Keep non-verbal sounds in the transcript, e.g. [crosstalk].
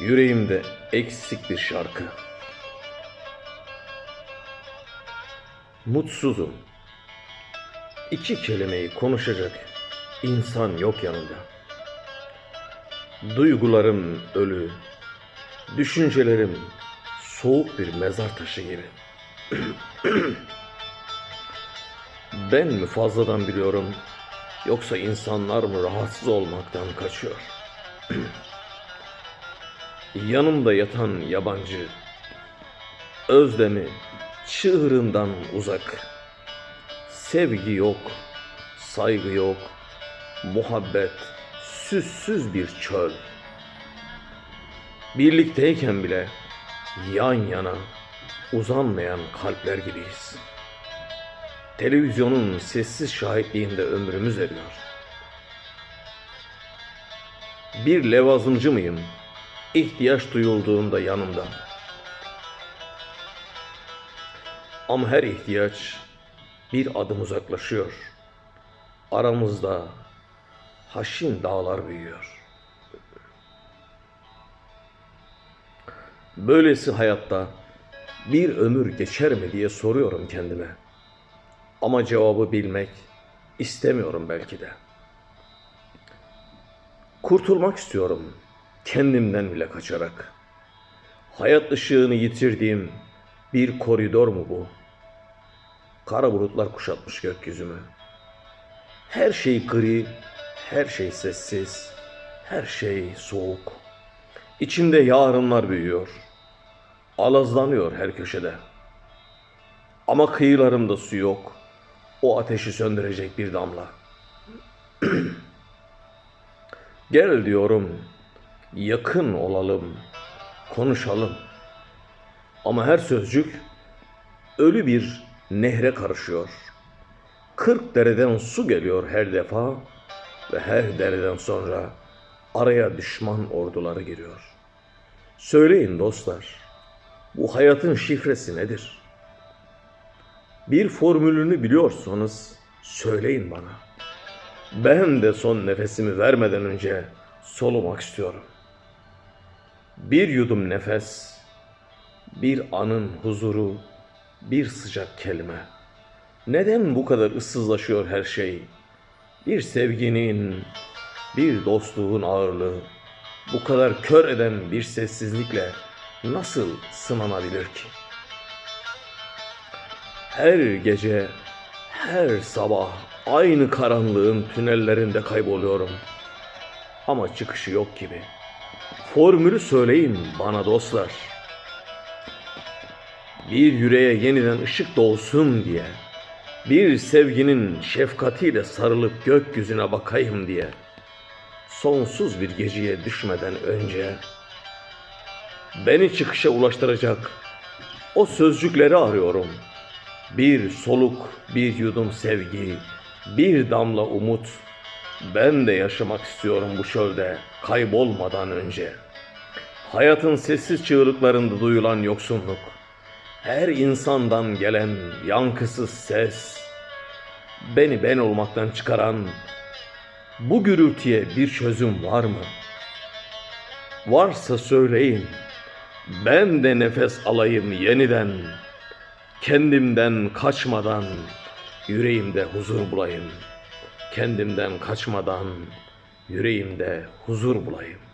Yüreğimde eksik bir şarkı. Mutsuzum. İki kelimeyi konuşacak insan yok yanında. Duygularım ölü, düşüncelerim soğuk bir mezar taşı gibi. [clears throat] ben mi fazladan biliyorum yoksa insanlar mı rahatsız olmaktan kaçıyor? [clears throat] Yanımda yatan yabancı, özlemi çığırından uzak. Sevgi yok, saygı yok, muhabbet süssüz bir çöl. Birlikteyken bile yan yana uzanmayan kalpler gibiyiz. Televizyonun sessiz şahitliğinde ömrümüz eriyor. Bir levazımcı mıyım? İhtiyaç duyulduğunda yanımda. Ama her ihtiyaç bir adım uzaklaşıyor. Aramızda haşin dağlar büyüyor. Böylesi hayatta bir ömür geçer mi diye soruyorum kendime. Ama cevabı bilmek istemiyorum belki de. Kurtulmak istiyorum kendimden bile kaçarak. Hayat ışığını yitirdiğim bir koridor mu bu? Kara bulutlar kuşatmış gökyüzümü. Her şey gri, her şey sessiz, her şey soğuk. İçimde yarınlar büyüyor. Alazlanıyor her köşede. Ama kıyılarımda su yok. O ateşi söndürecek bir damla. [clears throat] Gel diyorum. Yakın olalım. Konuşalım. Ama her sözcük ölü bir nehre karışıyor. Kırk dereden su geliyor her defa ve her dereden sonra araya düşman orduları giriyor. Söyleyin dostlar, bu hayatın şifresi nedir? Bir formülünü biliyorsanız söyleyin bana. Ben de son nefesimi vermeden önce solumak istiyorum. Bir yudum nefes, bir anın huzuru, bir sıcak kelime. Neden bu kadar ıssızlaşıyor her şey? Bir sevginin, bir dostluğun ağırlığı bu kadar kör eden bir sessizlikle nasıl sınanabilir ki? Her gece, her sabah aynı karanlığın tünellerinde kayboluyorum. Ama çıkışı yok gibi. Formülü söyleyin bana dostlar. Bir yüreğe yeniden ışık doğsun diye, bir sevginin şefkatiyle sarılıp gökyüzüne bakayım diye, sonsuz bir geceye düşmeden önce, beni çıkışa ulaştıracak o sözcükleri arıyorum. Bir soluk, bir yudum sevgi, bir damla umut. Ben de yaşamak istiyorum bu çölde kaybolmadan önce. Hayatın sessiz çığlıklarında duyulan yoksunluk. Her insandan gelen yankısız ses. Beni ben olmaktan çıkaran bu gürültüye bir çözüm var mı? Varsa söyleyin. Ben de nefes alayım yeniden. Kendimden kaçmadan yüreğimde huzur bulayım. Kendimden kaçmadan yüreğimde huzur bulayım.